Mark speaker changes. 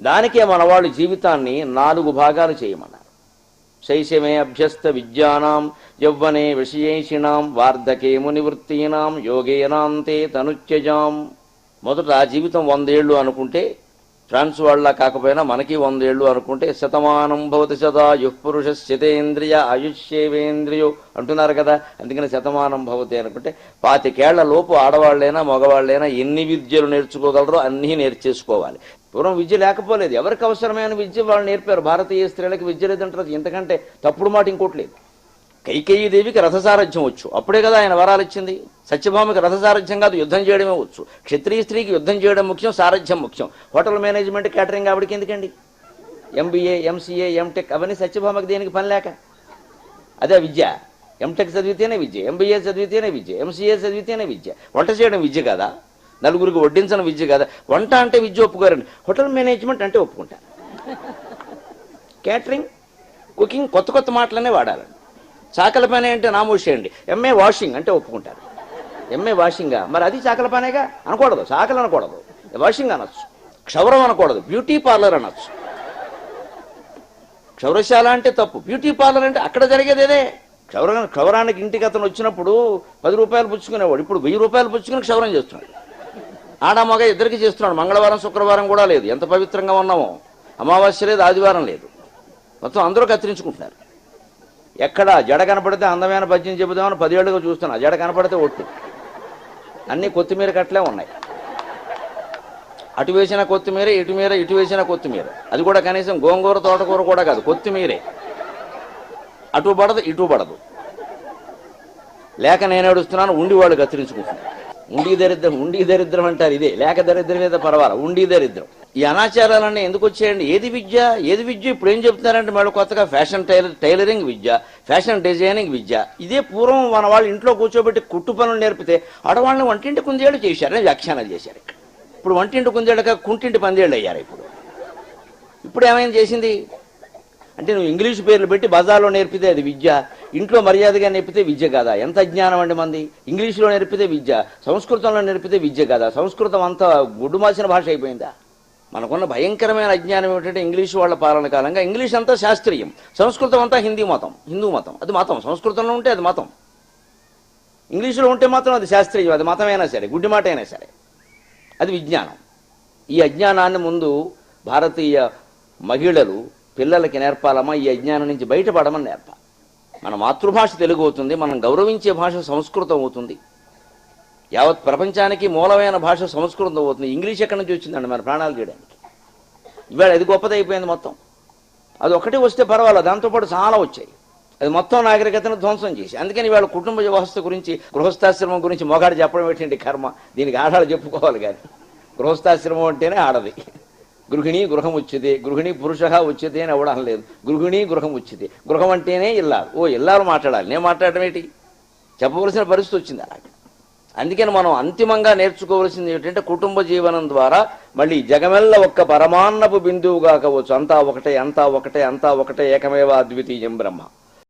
Speaker 1: దానికే మనవాళ్ళు జీవితాన్ని నాలుగు భాగాలు చేయమన్నారు. శైశవే అభ్యస్త విద్యానాం యవ్వనే విషయేషిణాం వార్ధకే నివృత్తీనాం యోగేనాంతే తనుత్యజాం. మొదట ఆ జీవితం వందేళ్ళు అనుకుంటే ఫ్రాన్స్ వాళ్ళ కాకపోయినా మనకి వందేళ్ళు అనుకుంటే శతమానం భవతి సదా పురుష శతేంద్రియ ఆయుష్యేవేంద్రియో అంటున్నారు కదా. అందుకని శతమానం భవతి అనుకుంటే పాతికేళ్ళ లోపు ఆడవాళ్ళైనా మగవాళ్ళైనా ఎన్ని విద్యలు నేర్చుకోగలరో అన్నీ నేర్చేసుకోవాలి. పూర్వం విద్య లేకపోలేదు. ఎవరికి అవసరమైన విద్య వాళ్ళు నేర్పారు? భారతీయ స్త్రీలకు విద్య లేదంటారు ఎందుకంటే తప్పుడు మాట ఇంకోటి లేదు. కైకేయీ దేవికి రథసారథ్యం వచ్చు. అప్పుడే కదా ఆయన వరాలు ఇచ్చింది. సత్యభామకి రథసారథ్యం కాదు యుద్ధం చేయడమే వచ్చు. క్షత్రియ స్త్రీకి యుద్ధం చేయడం ముఖ్యం సారథ్యం ముఖ్యం. హోటల్ మేనేజ్మెంట్ క్యాటరింగ్ ఆవిడకి ఎందుకండి? ఎంబీఏ ఎంసీఏ ఎంటెక్ అవన్నీ సత్యభామకి దేనికి పని లేక? అదే విద్య. ఎంటెక్ చదివితేనే విద్య ఎంబీఏ చదివితేనే విద్య ఎంసీఏ చదివితేనే విద్య. వంట చేయడం విద్య కదా? నలుగురికి వడ్డించడం విద్య కదా? వంట అంటే విద్య ఒప్పుకోరండి. హోటల్ మేనేజ్మెంట్ అంటే ఒప్పుకుంటారు క్యాటరింగ్ కుకింగ్ కొత్త కొత్త మాటలనే వాడాలండి. చాకల పని అంటే నామోషేయండి ఎంఏ వాషింగ్ అంటే ఒప్పుకుంటారు. ఎంఏ వాషింగా మరి అది చాకల పనేగా అనకూడదు. చాకలు అనకూడదు. వాషింగ్ అనొచ్చు. క్షౌరం అనకూడదు. బ్యూటీ పార్లర్ అనొచ్చు. క్షౌరశాల అంటే తప్పు. బ్యూటీ పార్లర్ అంటే అక్కడ జరిగేదేదే క్షౌర క్షౌరానికి ఇంటికి అతను వచ్చినప్పుడు పది రూపాయలు పుచ్చుకునేవాడు. ఇప్పుడు వెయ్యి రూపాయలు పుచ్చుకుని క్షౌరం చేస్తున్నాడు. ఆడ మగ ఇద్దరికి చేస్తున్నాడు. మంగళవారం శుక్రవారం కూడా లేదు. ఎంత పవిత్రంగా ఉన్నామో? అమావాస్య లేదు ఆదివారం లేదు. మొత్తం అందరూ కత్తిరించుకుంటున్నారు. ఎక్కడ జడ కనపడితే అందమైన పద్యం చెబుదామని పదేళ్ళుగా చూస్తున్నా. జడ కనపడితే ఒట్టు. అన్నీ కొత్తిమీర కట్టలే ఉన్నాయి. అటు వేసిన కొత్తిమీర ఇటుమీర ఇటు వేసిన కొత్తిమీర. అది కూడా కనీసం గోంగూర తోటకూర కూడా కాదు కొత్తిమీరే. అటు పడదు ఇటు పడదు. లేక నేను ఏడుస్తున్నాను ఉండి వాళ్ళు కత్తిరించుకుంటున్నాను ఉండి దరిద్రం ఉండి దరిద్రం అంటారు ఇదే. లేక దరిద్రం మీద పర్వాలేదు. ఉండి దరిద్రం. ఈ అనాచారాలన్నీ ఎందుకు వచ్చాయండి? ఏది విద్య? ఏది విద్య? ఇప్పుడు ఏం చెప్తున్నారంటే మళ్ళీ కొత్తగా ఫ్యాషన్ టైలర్ టైలరింగ్ విద్య ఫ్యాషన్ డిజైనింగ్ విద్య. ఇదే పూర్వం మన వాళ్ళు ఇంట్లో కూర్చోబెట్టి కుట్టు పనులు నేర్పితే ఆడవాళ్ళని వంటింటి కుందేళ్ళు చేశారు వ్యాఖ్యానాలు చేశారు ఇక్కడ. ఇప్పుడు వంటింటి కుందేళ్ళక కుంటింటి పందేళ్ళు అయ్యారు ఇప్పుడు. ఇప్పుడు ఏమైంది చేసింది? అంటే నువ్వు ఇంగ్లీష్ పేర్లు పెట్టి బజార్లో నేర్పితే అది విద్య ఇంట్లో మర్యాదగా నేర్పితే విద్య కాదా? ఎంత అజ్ఞానం అండి మంది? ఇంగ్లీష్లో నేర్పితే విద్య సంస్కృతంలో నేర్పితే విద్య కాదా? సంస్కృతం అంతా గుడ్డుమాసిన భాష అయిపోయిందా? మనకున్న భయంకరమైన అజ్ఞానం ఏమిటంటే ఇంగ్లీష్ వాళ్ళ పాలన కాలంగా ఇంగ్లీష్ అంతా శాస్త్రీయం సంస్కృతం అంతా హిందీ మతం హిందూ మతం. అది మతం. సంస్కృతంలో ఉంటే అది మతం. ఇంగ్లీషులో ఉంటే మాత్రం అది శాస్త్రీయం అది మతమైనా సరే గుడ్డి మాట అయినా సరే. అది విజ్ఞానం. ఈ అజ్ఞానాన్ని ముందు భారతీయ మహిళలు పిల్లలకి నేర్పాలమ్మా ఈ అజ్ఞానం నుంచి బయటపడమని నేర్పాలి. మన మాతృభాష తెలుగు అవుతుంది మనం గౌరవించే భాష సంస్కృతం అవుతుంది. యావత్ ప్రపంచానికి మూలమైన భాష సంస్కృతం అవుతుంది. ఇంగ్లీష్ ఎక్కడి నుంచి వచ్చిందండి మన ప్రాణాలు చేయడానికి ఇవాళ అది గొప్పదైపోయింది మొత్తం. అది ఒకటి వస్తే పర్వాలేదు దాంతోపాటు చాలా వచ్చాయి. అది మొత్తం నాగరికతను ధ్వంసం చేసి అందుకని వాళ్ళ కుటుంబ వ్యవస్థ గురించి గృహస్థాశ్రమం గురించి మొగాడు చెప్పడం ఏంటండి కర్మ? దీనికి ఆడాలు చెప్పుకోవాలి కానీ. గృహస్థాశ్రమం అంటేనే ఆడది. గృహిణి గృహం వచ్చింది గృహిణి పురుష వచ్చింది అని అవ్వడం లేదు. గృహిణి గృహం వచ్చింది. గృహం అంటేనే ఇల్లాలు. ఓ ఇల్లాలు మాట్లాడాలి. నేను మాట్లాడడం ఏంటి? చెప్పవలసిన పరిస్థితి వచ్చింది అలాగే. అందుకని మనం అంతిమంగా నేర్చుకోవాల్సింది ఏంటంటే కుటుంబ జీవనం ద్వారా మళ్ళీ జగమెల్ల ఒక్క పరమాన్నపు బిందువుగా కావచ్చు అంతా ఒకటే అంతా ఒకటే అంతా ఒకటే ఏకమేవ అద్వితీయం బ్రహ్మ.